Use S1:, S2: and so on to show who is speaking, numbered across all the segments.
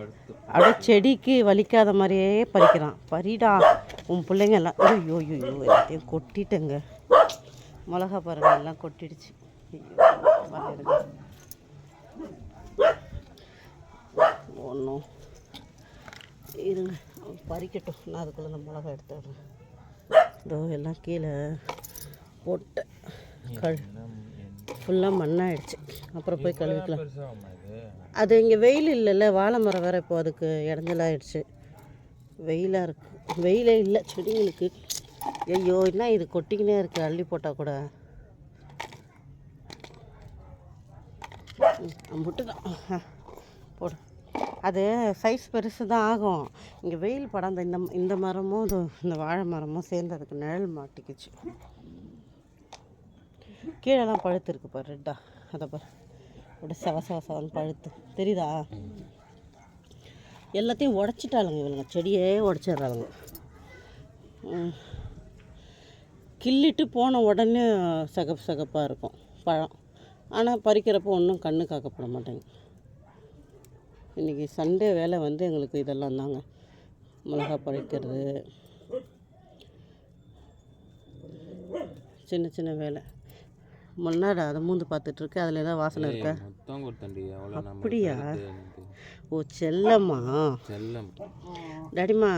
S1: அப்படியே செடிக்கு வலிக்காத மாதிரியே பறிக்கிறான். பறிடா உன் பிள்ளைங்க எல்லாம் ஐயோ ஐயோ ஐயோ எல்லாத்தையும் கொட்டிட்டேங்க. மிளகா பாருங்க எல்லாம் கொட்டிடுச்சு. ஒன்றும் இருங்க. பறிக்கட்டும். நான் அதுக்குள்ளே இந்த மிளகா எடுத்துடுறேன். இதோ எல்லாம் கீழே போட்டேன். கழு ஃபுல்லாக மண்ணாயிடுச்சு. அப்புறம் போய் கழுவிக்கலாம். அது இங்கே வெயில் இல்லைல்ல வாழை மரம் வேறு இப்போ அதுக்கு இடைஞ்சலாயிடுச்சு. வெயிலாக இருக்கு. வெயிலே இல்லை செடிங்களுக்கு. ஐயோ என்ன இது? கொட்டிக்கினே இருக்குது அள்ளி போட்டால் கூட. முட்டு தான் போடு. அது சைஸ் பெருசு தான் ஆகும். இங்கே வெயில் படம் இந்த இந்த இந்த மரமும் இது இந்த வாழை மரமும் சேர்ந்து அதுக்கு நிழல் மாட்டிக்கிச்சு. கீழெல்லாம் பழுத்து இருக்கு பாரு ரெட்டா. அதை பாரு. அப்படியே சவ செவ பழுத்து. தெரியுதா? எல்லாத்தையும் உடச்சிட்டாளுங்க இவளுங்க. செடியே உடச்சிடுறாளுங்க. கிள்ளிட்டு போன உடனே சகப்பு சகப்பாக இருக்கும். பழம். ஆனால் பறிக்கிறப்போ ஒன்றும் கண்ணு காக்கப்பட மாட்டேங்குது இன்றைக்கி சண்டே வேலை வந்து எங்களுக்கு இதெல்லாம் தாங்க. மிளகா பறிக்கிறது. சின்ன சின்ன வேலை. முன்னாடி அதை மூந்து பார்த்துட்ருக்கு அதில் ஏதாவது வாசனை இருக்கா? அப்படியா? ஓ செல்லம்மா?
S2: செல்லம்.
S1: டாடிம்மா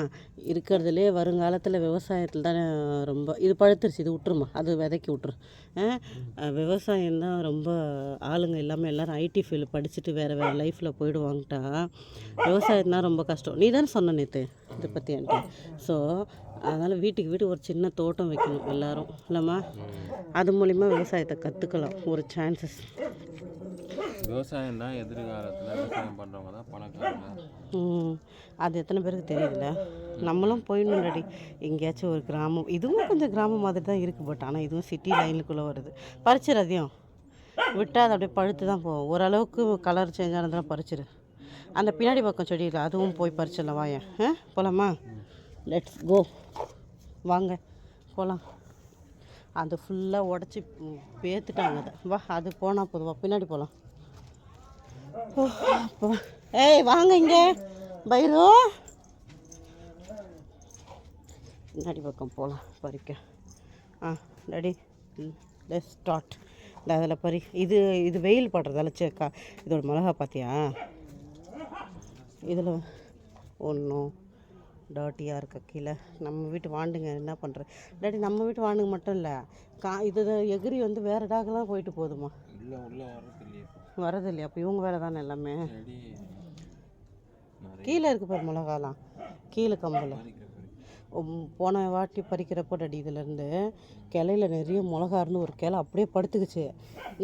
S1: இருக்கிறதுலே வருங்காலத்தில் விவசாயத்தில் தானே ரொம்ப இது பழுத்துருச்சு இது விட்டுருமா அது விதைக்கி விட்ரு விவசாயம் தான் ரொம்ப ஆளுங்க இல்லாமல் எல்லாரும் ஐடி ஃபீல்டு படிச்சுட்டு வேறு வேறு லைஃப்பில் போயிடுவாங்கட்டா. விவசாயம் தான் ரொம்ப கஷ்டம். நீ தானே சொன்ன நேற்று இதை பற்றி என்கிட்ட. ஸோ அதனால் வீட்டுக்கு வீடு ஒரு சின்ன தோட்டம் வைக்கணும் எல்லாரும். இல்லைம்மா? அது மூலிமா விவசாயத்தை கற்றுக்கலாம் ஒரு சான்சஸ்
S2: விவசாயம் தான் எதிர்காலத்தில் விவசாயம் பண்ணுறவங்க தான் பணக்காரங்க.
S1: ம், அது எத்தனை பேருக்கு தெரியுதுல்ல? நம்மளும் போயிடணும் ரெடி எங்கேயாச்சும் ஒரு கிராமம். இதுவும் கொஞ்சம் கிராமம் மாதிரி தான் இருக்குது பட் ஆனால் இதுவும் சிட்டி லைனுக்குள்ளே வருது. பறிச்சிரு அதையும். விட்டால் அது அப்படியே பழுத்து தான் போகும். ஓரளவுக்கு கலர் சேஞ்ச் ஆனதெல்லாம் பறிச்சிரு. அந்த பின்னாடி பக்கம் செடி இருக்கு அதுவும் போய் பறிச்சிடலாம் வாயேன். ஆ? போகலாமா லெட்ஸ் கோ வாங்க போகலாம் அது ஃபுல்லாக உடச்சி பேத்துட்டாங்க அதை. வா அது போனால் போதும். வா பின்னாடி போகலாம் ஓ, ஏய் வாங்க இங்கே. பைரோ. பின்னாடி பக்கம் போகலாம் பறிக்க. ஆ ரெடி லெஸ் ஸ்டார்ட் இந்த அதில் பறி. இது இது வெயில் படுறதால சேக்கா இதோட மிளகா பார்த்தியா இதில் ஒன்றும் டாட்டியாக இருக்க கீழே. நம்ம வீட்டு வாண்டுங்க என்ன பண்ணுற டாடி நம்ம வீட்டு வாண்டுங்க மட்டும் இல்லை கா இது எகிரி வந்து வேறு டாக்கெல்லாம் போயிட்டு போகுதுமா
S2: இல்லை உள்ளே வர்றது இல்லையே. இப்போ
S1: வரது இல்லையா? அப்போ இவங்க வேலை தானே எல்லாமே? கீழே இருக்கு பாரு மிளகாலாம். கீழே கம்பில் போன வாட்டி பறிக்கிறப்போ டடி இதுலேருந்து கிளையில நிறைய மிளகா இருந்து ஒரு கிளை அப்படியே படுத்துக்குச்சு.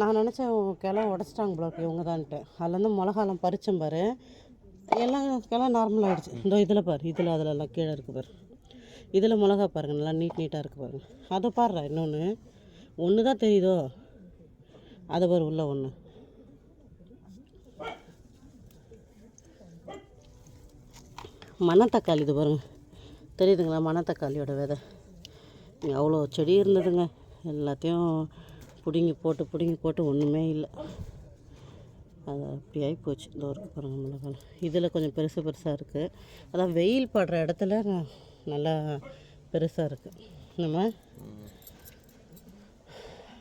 S1: நான் நினச்சேன் கிளை உடச்சிட்டாங்க போல இவங்க தான்ட்டு அதுலேருந்து மிளகாலாம் பறித்தேன் பாரு. எல்லாம் எல்லாம் நார்மலாக ஆகிடுச்சு இந்த இதில் பாரு இதில் அதில் எல்லாம் கீழே இருக்குது பாரு. இதில் மிளகா பாருங்க நல்லா நீட் நீட்டாக இருக்குது பாருங்கள் அதை பாடுறா இன்னொன்று ஒன்று தான் தெரியுதோ? அதை பாரு உள்ள ஒன்று மணத்தக்காளி இது பாருங்க. தெரியுதுங்களா மணத்தக்காளியோட விதை? இங்கே அவ்வளோ செடி இருந்ததுங்க. எல்லாத்தையும் பிடுங்கி போட்டு பிடுங்கி போட்டு ஒன்றுமே இல்லை. அது அப்படி ஆகி போச்சு. இந்த ஒரு பாருங்கள் மிளகாய். இதில் கொஞ்சம் பெருசு பெருசாக இருக்குது அதான் வெயில் படுற இடத்துல நல்லா பெருசாக இருக்குது நம்ம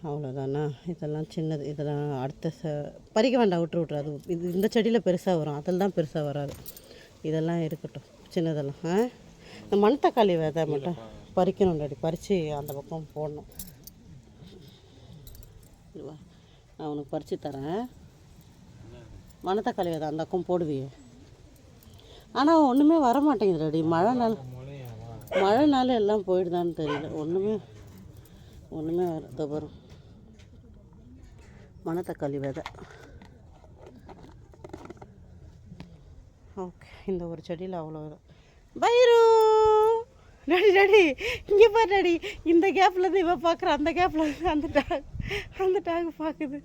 S1: அவ்வளோதானா இதெல்லாம் சின்னது. இதெல்லாம் அடுத்த ச பறிக்க வேண்டாம். விட்டு விட்ரு அது இது இந்த செடியில் பெருசாக வரும். அதில் தான் பெருசாக வராது. இதெல்லாம் இருக்கட்டும். சின்னதெல்லாம் ஆ? இந்த மணத்தக்காளி விதை மட்டும் பறிக்கணும் டாடி. பறித்து அந்த பக்கம் போடணும். நான் உனக்கு பறித்து தரேன். மணத்தக்காளி விதை அந்த பக்கம் போடுவியே. ஆனால் ஒன்றுமே வர மாட்டேங்குது டாடி மழை நாள் மழைனால எல்லாம் போயிடுதான்னு தெரியல. ஒன்றுமே ஒன்றுமே வரத வரும் மணத்தக்காளி விதை. ஓகே இந்த ஒரு செடியில் அவ்வளோ பைரு! டாடி டாடி இங்கே பாரு டாடி இந்த கேப்பில் இருந்து இவ பார்க்குற அந்த கேப்பில் அந்த டாக் அந்த டாக் பார்க்குது